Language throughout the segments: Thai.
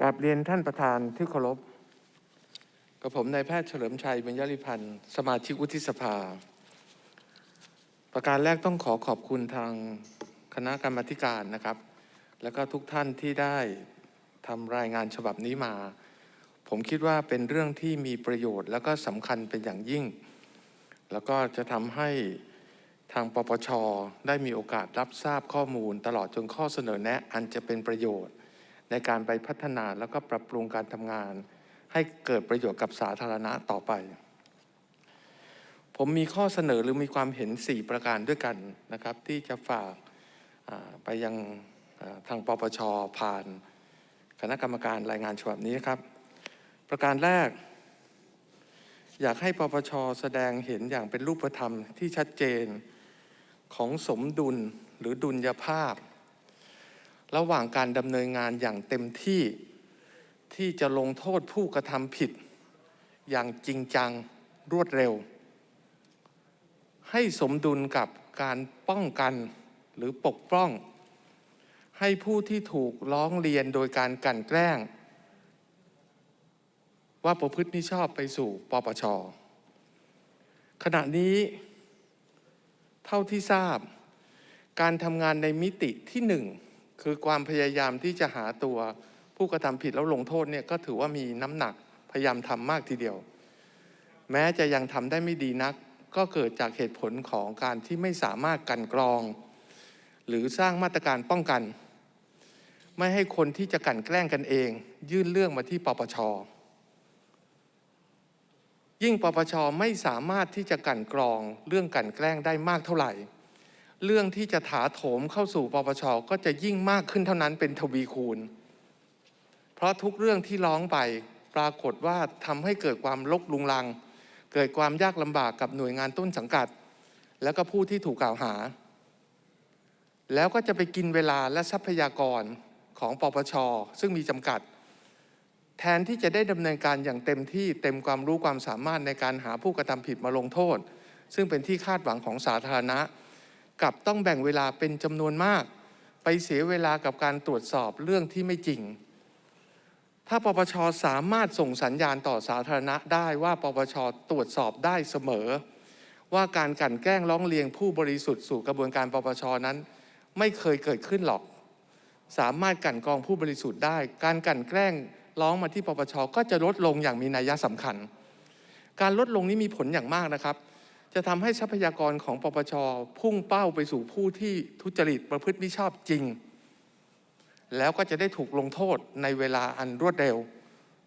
กราบเรียนท่านประธานที่เคารพกับผมนายแพทย์เฉลิมชัยบุญยริพันธ์สมาชิกวุฒิสภา ประการแรกต้องขอขอบคุณทางคณะกรรมการนะครับ แล้วก็ทุกท่านที่ได้ทำรายงานฉบับนี้มา ผมคิดว่าเป็นเรื่องที่มีประโยชน์แล้วก็สำคัญเป็นอย่างยิ่ง แล้วก็จะทำให้ทางปปชได้มีโอกาสรับทราบข้อมูล ตลอดจนข้อเสนอแนะอันจะเป็นประโยชน์ ในการไปพัฒนาแล้วก็ปรับปรุงการทำงาน ให้เกิดประโยชน์กับสาธารณะต่อไป ผมมีข้อเสนอหรือมีความเห็น 4 ประการด้วยกันนะครับ ที่จะฝากไปยังทางปปชผ่านคณะกรรมการรายงานฉบับนี้นะครับ ประการแรก อยากให้ปปชแสดงเห็นอย่างเป็นรูปธรรมที่ชัดเจนของสมดุลหรือดุลยภาพ ระหว่างการดำเนินงานอย่างเต็มที่ที่จะลงโทษผู้กระทำผิด อย่างจริงจังรวดเร็ว ให้สมดุลกับการป้องกันหรือปกป้อง ให้ผู้ที่ถูกร้องเรียนโดยการกันแกล้ง ว่าประพฤติมิชอบไปสู่ปปช ขณะนี้ เท่าที่ทราบ การทำงานในมิติที่หนึ่ง คือความพยายามที่จะหาตัวผู้กระทำผิดแล้วลงโทษเนี่ยก็ถือว่ามีน้ำหนักพยายามทำมากทีเดียว แม้จะยังทำได้ไม่ดีนัก ก็เกิดจากเหตุผลของการที่ไม่สามารถกันกรอง หรือสร้างมาตรการป้องกัน ไม่ให้คนที่จะกันแกล้งกันเอง ยื่นเรื่องมาที่ปปชยิ่งปปชไม่สามารถที่จะกันกรองเรื่องกันแกล้งได้มากเท่าไหร่ เรื่องที่จะถาโถมเข้าสู่ปปชก็จะยิ่งมากขึ้นเท่านั้นเป็นทวีคูณ เพราะทุกเรื่องที่ร้องไปปรากฏว่าทำให้เกิดความลกลุงลัง เกิดความยากลำบากกับหน่วยงานต้นสังกัด แล้วก็ผู้ที่ถูกกล่าวหา แล้วก็จะไปกินเวลาและทรัพยากรของปปช ซึ่งมีจำกัด แทนที่จะได้ดำเนินการอย่างเต็มที่เต็มความรู้ความสามารถในการหาผู้กระทำผิดมาลงโทษ ซึ่งเป็นที่คาดหวังของสาธารณะ กลับต้องแบ่งเวลาเป็นจำนวนมาก ไปเสียเวลากับการตรวจสอบเรื่องที่ไม่จริง ถ้าปปชสามารถส่งสัญญาณต่อสาธารณะได้ว่าปปชตรวจสอบได้เสมอ ว่าการกลั่นแกล้งร้องเรียนผู้บริสุทธิ์สู่กระบวนการปปชนั้น ไม่เคยเกิดขึ้นหรอก สามารถกลั่นกรองผู้บริสุทธิ์ได้ การกลั่นแกล้งร้องมาที่ปปชก็จะลดลงอย่างมีนัยสำคัญ การลดลงนี้มีผลอย่างมากนะครับ จะทำให้ทรัพยากรของปปชพุ่งเป้าไปสู่ผู้ที่ทุจริตประพฤติมิชอบจริง แล้วก็จะได้ถูกลงโทษในเวลาอันรวดเร็ว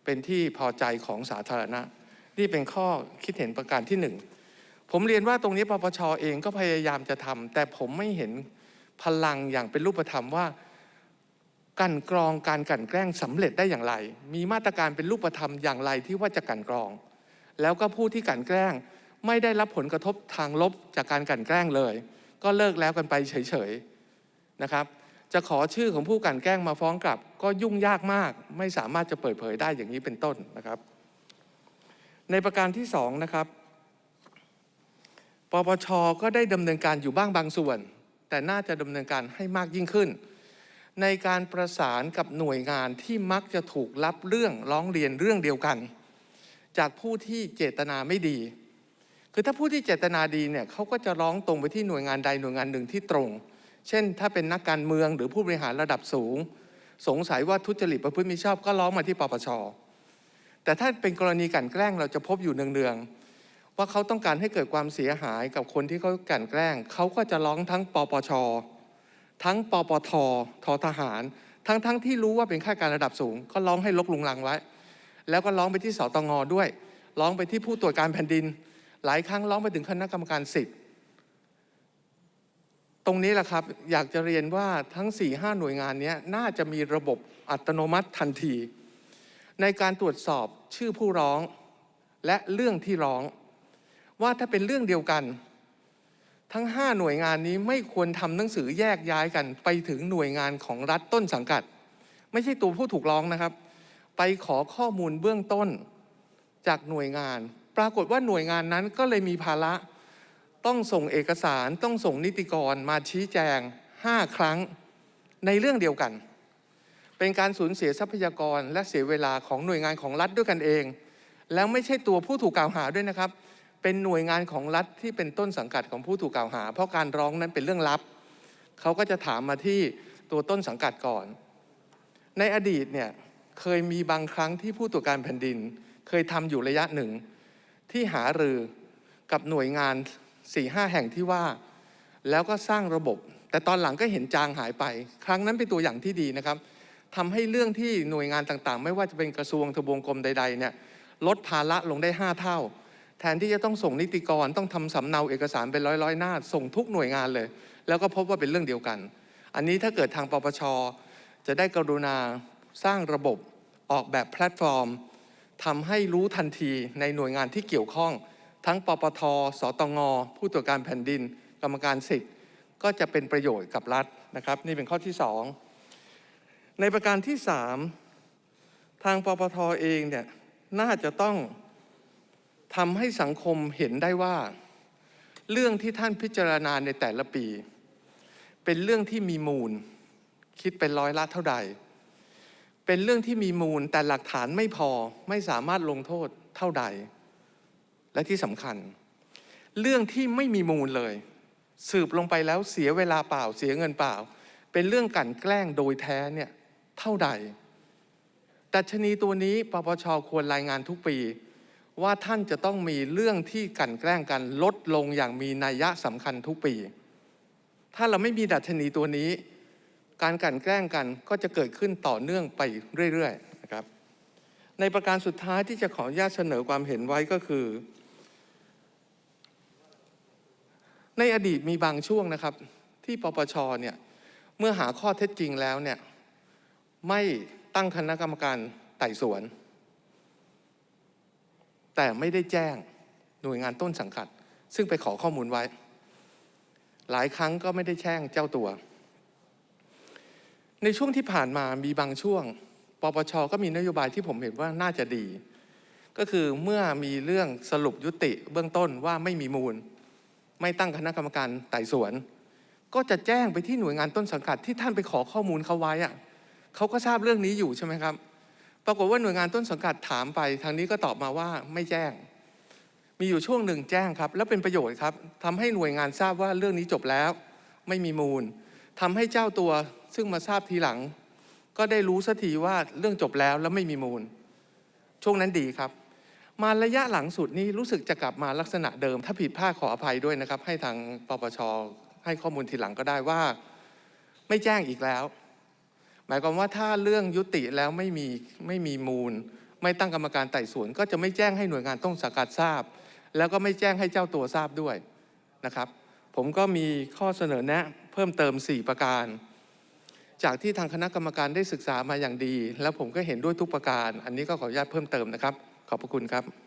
เป็นที่พอใจของสาธารณะ นี่เป็นข้อคิดเห็นประการที่หนึ่งผมเรียนว่าตรงนี้ปปชเองก็พยายามจะทำแต่ผมไม่เห็นพลังอย่างเป็นรูปธรรมว่ากันกรองการกลั่นแกล้งสำเร็จได้อย่างไร มีมาตรการเป็นรูปธรรมอย่างไรที่ว่าจะกลั่นกรอง แล้วก็ผู้ที่กลั่นแกล้ง ไม่ได้รับผลกระทบทางลบจากการกลั่นแกล้งเลย ก็เลิกแล้วกันไปเฉยๆนะครับ จะขอชื่อของผู้กลั่นแกล้งมาฟ้องกลับ ก็ยุ่งยากมาก ไม่สามารถจะเปิดเผยได้อย่างนี้เป็นต้นนะครับ ในประการที่สองนะครับปปชก็ได้ดำเนินการอยู่บ้างบางส่วน แต่น่าจะดำเนินการให้มากยิ่งขึ้น ในการประสานกับหน่วยงานที่มักจะถูกรับเรื่องร้องเรียนเรื่องเดียวกัน จากผู้ที่เจตนาไม่ดี คือถ้าผู้ที่เจตนาดีเนี่ยเขาก็จะร้องตรงไปที่หน่วยงานใดหน่วยงานหนึ่งที่ตรง เช่น ถ้าเป็นนักการเมืองหรือผู้บริหารระดับสูง สงสัยว่าทุจริตประพฤติมิชอบก็ร้องมาที่ปปชแต่ถ้าเป็นกรณีกันแกล้งเราจะพบอยู่เนืองๆว่าเขาต้องการให้เกิดความเสียหายกับคนที่เขากันแกล้งเขาก็จะร้องทั้งปปชทั้งปปทททหาร ทั้งทั้งที่รู้ว่าเป็นข้าการระดับสูง ก็ร้องให้ลกลุงลังไว้ แล้วก็ร้องไปที่สตงด้วย ร้องไปที่ผู้ตรวจการแผ่นดิน หลายครั้งร้องไปถึงคณะกรรมการสิทธิ์ ตรงนี้แหละครับอยากจะเรียนว่าทั้ง 4 5หน่วยงานนี้น่าจะมีระบบอัตโนมัติทันที ในการตรวจสอบชื่อผู้ร้องและเรื่องที่ร้อง ว่าถ้าเป็นเรื่องเดียวกัน ทั้ง 5 หน่วยงานนี้ไม่ควรทำหนังสือแยกย้ายกัน ไปถึงหน่วยงานของรัฐต้นสังกัด ไม่ใช่ตัวผู้ถูกร้องนะครับ ไปขอข้อมูลเบื้องต้นจากหน่วยงาน ปรากฏว่าหน่วยงานนั้นก็เลยมีภาระ ต้องส่งเอกสารต้องส่งนิติกรมาชี้แจง 5 ครั้งในเรื่องเดียวกัน เป็นการสูญเสียทรัพยากรและเสียเวลาของหน่วยงานของรัฐด้วยกันเอง แล้วไม่ใช่ตัวผู้ถูกกล่าวหาด้วยนะครับ เป็นหน่วยงานของรัฐที่เป็นต้นสังกัดของผู้ถูกกล่าวหา เพราะการร้องนั้นเป็นเรื่องลับ เขาก็จะถามมาที่ตัวต้นสังกัดก่อน ในอดีตเนี่ยเคยมีบางครั้งที่ผู้ตรวจการแผ่นดิน เคยทำอยู่ระยะหนึ่ง ที่หารือกับหน่วยงาน4ี่ห้าแห่งที่ว่า แล้วก็สร้างระบบ แต่ตอนหลังก็เห็นจางหายไป ครั้งนั้นเป็นตัวอย่างที่ดีนะครับทำให้เรื่องที่หน่วยงานต่างๆ ไม่ว่าจะเป็นกระทรวงทบวงกรมใดๆเนี่ยลดภาระลงได้ 5 เท่า แทนที่จะต้องส่งนิติกรต้องทำสำเนาเอกสารเป็นร้อยๆหน้า ส่งทุกหน่วยงานเลย แล้วก็พบว่าเป็นเรื่องเดียวกัน อันนี้ถ้าเกิดทางปปชจะได้กรุณาสร้างระบบออกแบบแพลตฟอร์ม ทำให้รู้ทันทีในหน่วยงานที่เกี่ยวข้อง ทั้งปปท สตง ผู้ตรวจการแผ่นดิน กรรมการสิทธิ์ ก็จะเป็นประโยชน์กับรัฐนะครับ นี่เป็นข้อที่สองในประการที่สามทางปปทเองเนี่ยน่าจะต้องทำให้สังคมเห็นได้ว่า เรื่องที่ท่านพิจารณาในแต่ละปี เป็นเรื่องที่มีมูล คิดเป็นร้อยละเท่าใด เป็นเรื่องที่มีมูลแต่หลักฐานไม่พอไม่สามารถลงโทษเท่าใด และที่สำคัญ เรื่องที่ไม่มีมูลเลย สืบลงไปแล้วเสียเวลาเปล่าเสียเงินเปล่า เป็นเรื่องกันแกล้งโดยแท้เนี่ยเท่าใดดัชนีตัวนี้ปปชควรรายงานทุกปี ว่าท่านจะต้องมีเรื่องที่กันแกล้งกันลดลงอย่างมีนัยยะสำคัญทุกปี ถ้าเราไม่มีดัชนีตัวนี้ การกลั่นแกล้งกันก็จะเกิดขึ้นต่อเนื่องไปเรื่อยๆนะครับ ในประการสุดท้ายที่จะขออนุญาตเสนอความเห็นไว้ก็คือ ในอดีตมีบางช่วงนะครับ ที่ปปชเนี่ยเมื่อหาข้อเท็จจริงแล้วเนี่ยไม่ตั้งคณะกรรมการไต่สวน แต่ไม่ได้แจ้งหน่วยงานต้นสังกัด ซึ่งไปขอข้อมูลไว้ หลายครั้งก็ไม่ได้แจ้งเจ้าตัว ในช่วงที่ผ่านมามีบางช่วง ปปชก็มีนโยบายที่ผมเห็นว่าน่าจะดี ก็คือเมื่อมีเรื่องสรุปยุติเบื้องต้นว่าไม่มีมูล ไม่ตั้งคณะกรรมการไต่สวน ก็จะแจ้งไปที่หน่วยงานต้นสังกัดที่ท่านไปขอข้อมูลเขาไว้อะเขาก็ทราบเรื่องนี้อยู่ใช่ไหมครับ ปรากฏว่าหน่วยงานต้นสังกัดถามไป ทางนี้ก็ตอบมาว่าไม่แจ้ง มีอยู่ช่วงหนึ่งแจ้งครับ แล้วเป็นประโยชน์ครับทำให้หน่วยงานทราบว่าเรื่องนี้จบแล้ว ไม่มีมูลทำให้เจ้าตัว ซึ่งมาทราบทีหลัง ก็ได้รู้สักทีว่าเรื่องจบแล้วแล้วไม่มีมูล ช่วงนั้นดีครับ มาระยะหลังสุดนี้รู้สึกจะกลับมาลักษณะเดิม ถ้าผิดพลาดขออภัยด้วยนะครับ ให้ทางปปชให้ข้อมูลทีหลังก็ได้ว่า ไม่แจ้งอีกแล้ว หมายความว่าถ้าเรื่องยุติแล้วไม่มีไม่มีมูล ไม่ตั้งกรรมการไต่สวน ก็จะไม่แจ้งให้หน่วยงานต้องสังกัดทราบ แล้วก็ไม่แจ้งให้เจ้าตัวทราบด้วยนะครับ ผมก็มีข้อเสนอแนะเพิ่มเติม 4 ประการ จากที่ทางคณะกรรมการได้ศึกษามาอย่างดี และผมก็เห็นด้วยทุกประการ อันนี้ก็ขออนุญาตเพิ่มเติมนะครับ ขอบพระคุณครับ